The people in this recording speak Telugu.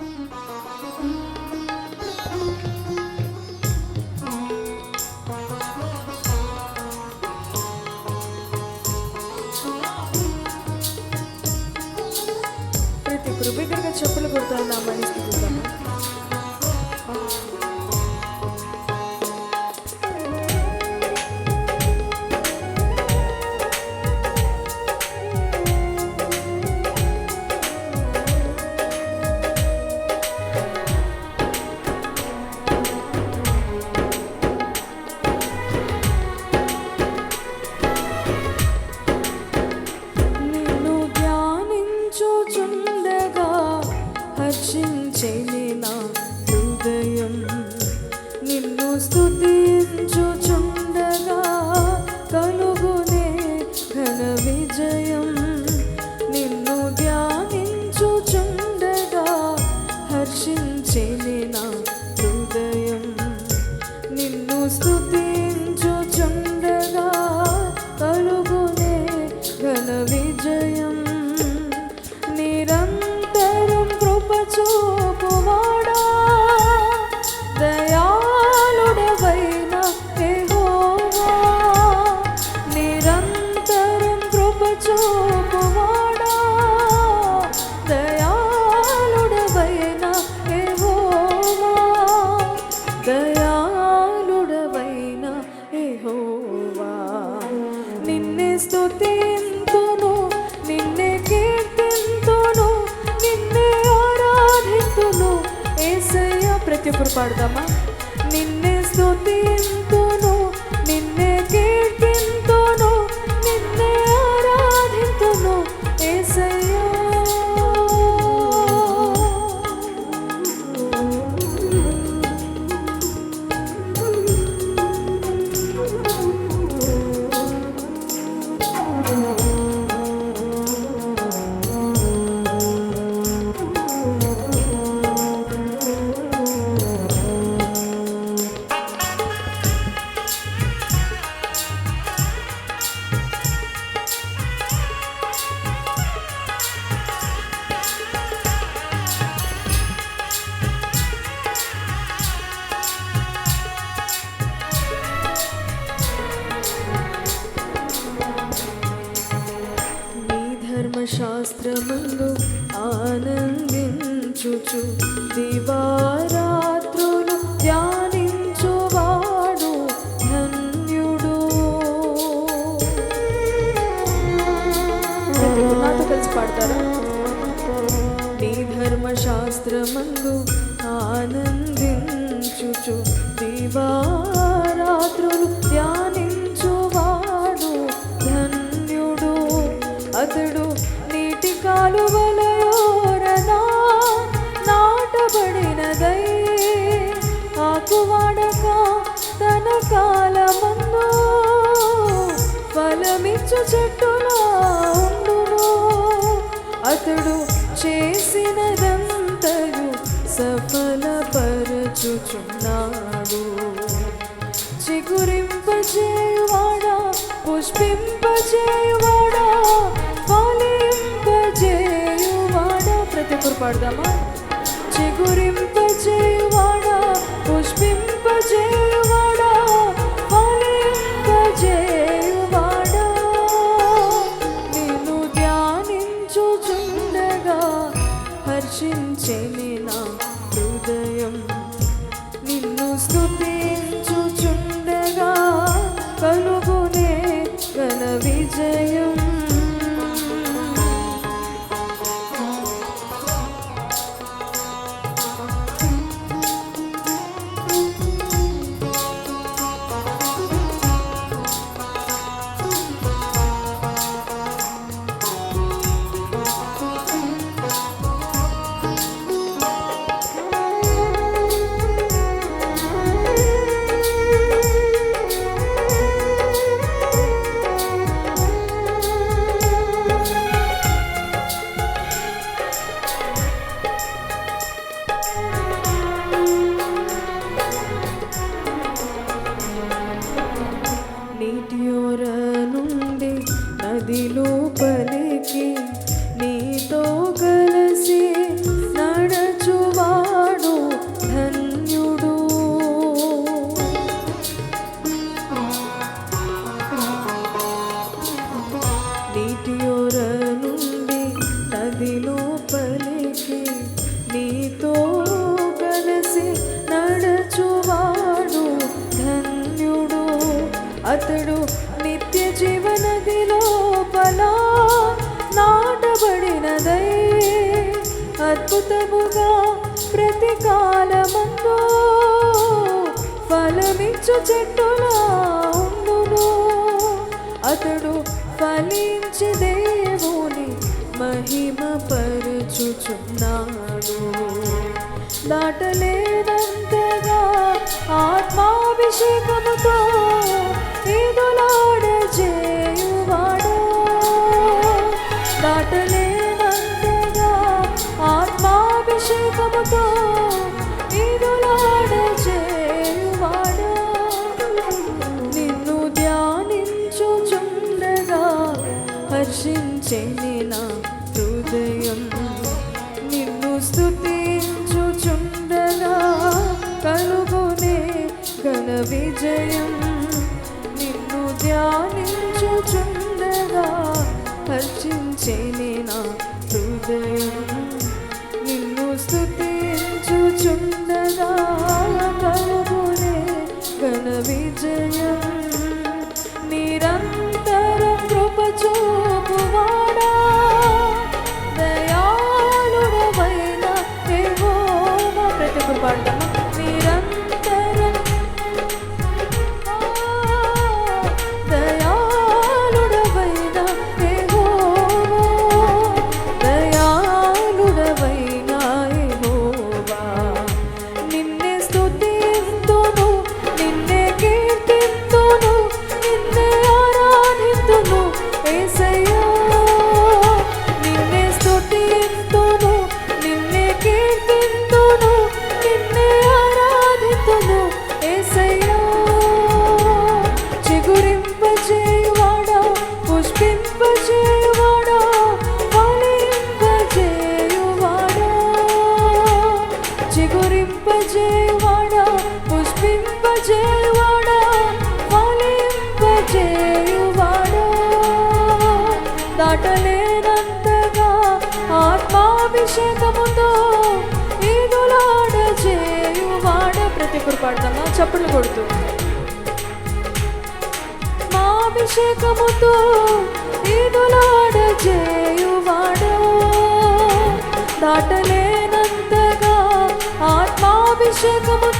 Mm-hmm. విజయం నిన్ను ధ్యానించుచుండగా హర్షించే నా హృదయం. నిన్ను స్థుతించుచుండగా కలుగునే ఘన విజయం. నిరంతరం కృప ఒక్కరు పాడదామా ధర్మశాస్త్రములు ఆనందించుచు. దివారాత్రులు ధ్యాన సఫలపరచుచున్నాడు చిగురింపజేయువాడా పుష్పింపజేయువాడా ఫలింపజేయువాడా. ప్రతి ఒక్కరు పాడదామా? చిగురింపజేయువాడా పుష్పింపజేయువాడా ఫలింపజేయువాడా. నేను ధ్యానించుచుండగా హర్షించెని నా హృదయం నిన్ను కలుగునే ఘన విజయ. అద్భుతముగా ప్రతి కాలమందు ఫలమిచ్చు చెట్టులా ఉండును. అతడు ఫలించి దేవుని మహిమ పరుచుచున్నాడు. దాటలేనంతగా ఆత్మాభిషేకముతో హర్షించెని హృదయం నిన్ను స్తుతించుచుండగా కలుగునే ఘన విజయం నిన్ను ధ్యానించుచుండగా హర్షించెని హృదయం నిన్ను స్తుతించుచుండగా కలుగునే ఘన విజయం ప్రతి చప్పట్లు కొడుతూ మా అభిషేకముతో ఈదులాడ చేయువాడు దాటలేనంతగా ఆత్మాభిషేకముతో